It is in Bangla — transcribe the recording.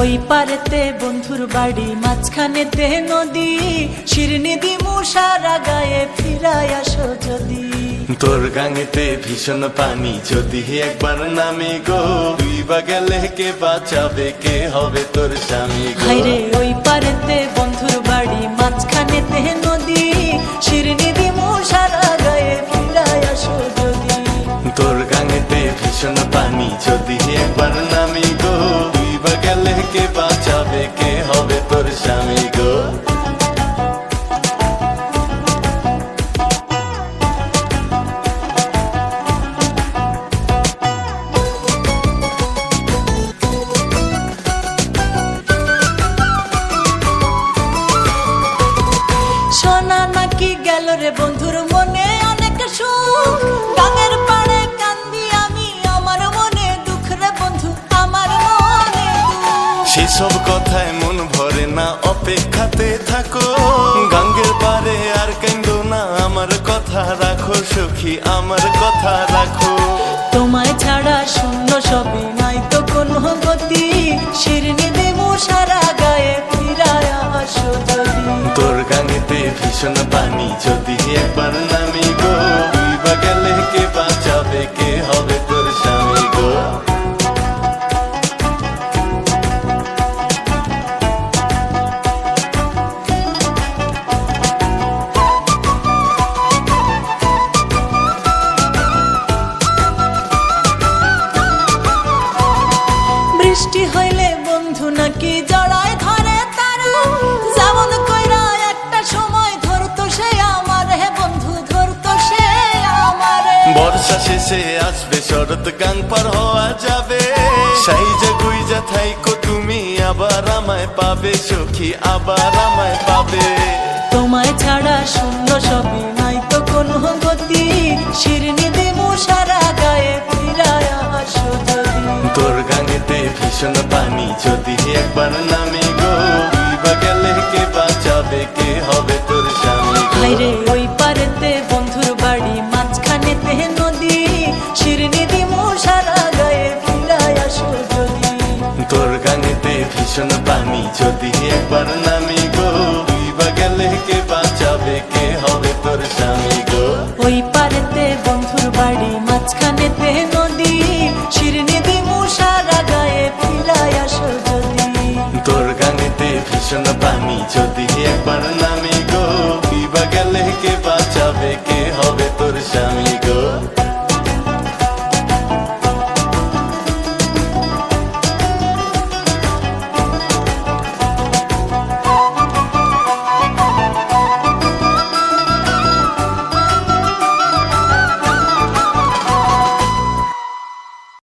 ওই পারেতে বন্ধুর বাড়ি, মাঝখানেতে নদী। শিরনি দিমু সারা গায়ে ফিরায় আসো যদি। তোর গাঙেতে ভীষণ পানি, যদি একবার নামে গো। তুই বা গেলে কে বাঁচাবে, কে হবে তোর স্বামী গেল রে বন্ধুর মনে অনেক সুখ। গাঙের পাড়ে কান্দি আমি আমার মনে দুঃখ রে বন্ধু আমার মনে সেসব কথায় মন ভরে না অপেক্ষাতে থাকো। গাঙ্গের পারে আর কেন্দ্র না আমার কথা রাখো সখী আমার কথা রাখো। তোমায় ছাড়া শূন্য সবই নাই তো কোনো গতি। শিরনি গাঙেতে ভীষণ পানি যদি একবার নামি বর্ষা শেষে আসবে শরৎ গাং পার হওয়া যাবে। সেই যে গুইজা থাইকো তুমি আবার আমায় পাবে সখী আবার আমায় পাবে। তোমায় ছাড়া শূন্য সবই নাই তো কোনো গতি। শিরনি দেবো সারা গায়ে ফিরায় আসো তোর গাঙেতে ভীষণ পানি যদি একবার নামে গো গেলে কে বাঁচাবে কে হবে তোর স্বামী ওই পারেতে ভীষণ পানি যদি একবার নামি গো তুই বা গেলে কে বাঁচাবে কে হবে তোর স্বামী গো? ওই পারেতে বন্ধুর বাড়ি মাঝখানেতে নদী শিরনি দিমু সারা গায়ে ফিরায় আসো যদি। তোর গানেতে ভীষণ পানি যদি